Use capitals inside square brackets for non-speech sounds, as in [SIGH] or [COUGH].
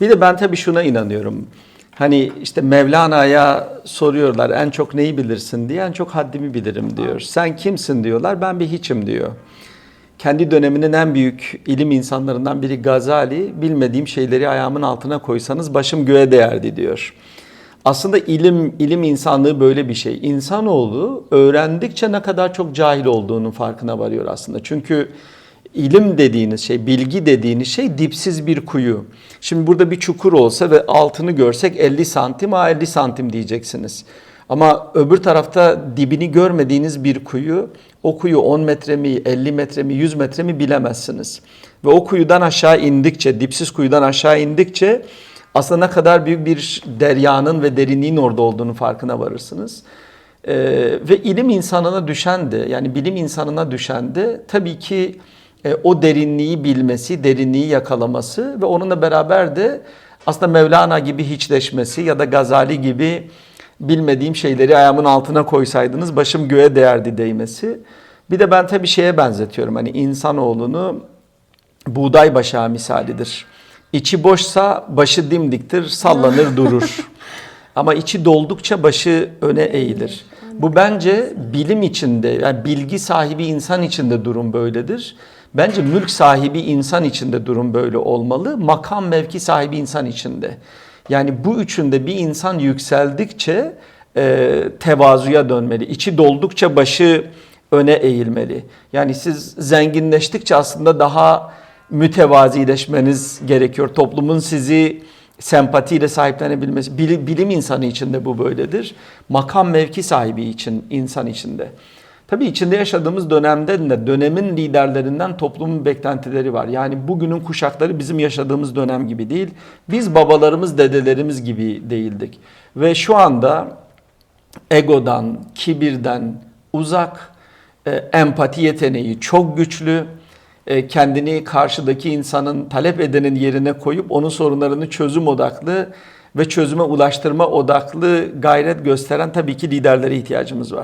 Bir de ben tabii şuna inanıyorum. Hani işte Mevlana'ya soruyorlar en çok neyi bilirsin diye en çok haddimi bilirim diyor. Sen kimsin diyorlar ben bir hiçim diyor. Kendi döneminin en büyük ilim insanlarından biri Gazali bilmediğim şeyleri ayağımın altına koysanız başım göğe değerdi diyor. Aslında ilim ilim insanlığı böyle bir şey. İnsanoğlu öğrendikçe ne kadar çok cahil olduğunun farkına varıyor aslında. Çünkü ilim dediğiniz şey, bilgi dediğiniz şey dipsiz bir kuyu. Şimdi burada bir çukur olsa ve altını görsek 50 santim, ha 50 santim diyeceksiniz. Ama öbür tarafta dibini görmediğiniz bir kuyu, o kuyu 10 metre mi, 50 metre mi, 100 metre mi bilemezsiniz. Ve o kuyudan aşağı indikçe, dipsiz kuyudan aşağı indikçe aslında ne kadar büyük bir deryanın ve derinliğin orada olduğunu farkına varırsınız. Ee, ve ilim insanına düşen de yani bilim insanına düşen de tabii ki e, o derinliği bilmesi, derinliği yakalaması ve onunla beraber de aslında Mevlana gibi hiçleşmesi ya da Gazali gibi bilmediğim şeyleri ayağımın altına koysaydınız başım göğe değerdi değmesi. Bir de ben tabii şeye benzetiyorum hani insanoğlunu buğday başağı misalidir. İçi boşsa başı dimdiktir, sallanır [LAUGHS] durur. Ama içi doldukça başı öne eğilir. Bu bence bilim içinde, yani bilgi sahibi insan içinde durum böyledir. Bence mülk sahibi insan içinde durum böyle olmalı. Makam mevki sahibi insan içinde. Yani bu üçünde bir insan yükseldikçe e, tevazuya dönmeli. İçi doldukça başı öne eğilmeli. Yani siz zenginleştikçe aslında daha mütevazileşmeniz gerekiyor. Toplumun sizi sempatiyle sahiplenebilmesi. Bilim, insanı için de bu böyledir. Makam mevki sahibi için, insan içinde. Tabii içinde yaşadığımız dönemde de dönemin liderlerinden toplumun beklentileri var. Yani bugünün kuşakları bizim yaşadığımız dönem gibi değil. Biz babalarımız, dedelerimiz gibi değildik. Ve şu anda egodan, kibirden uzak, e, empati yeteneği çok güçlü, e, kendini karşıdaki insanın talep edenin yerine koyup onun sorunlarını çözüm odaklı ve çözüme ulaştırma odaklı gayret gösteren tabii ki liderlere ihtiyacımız var.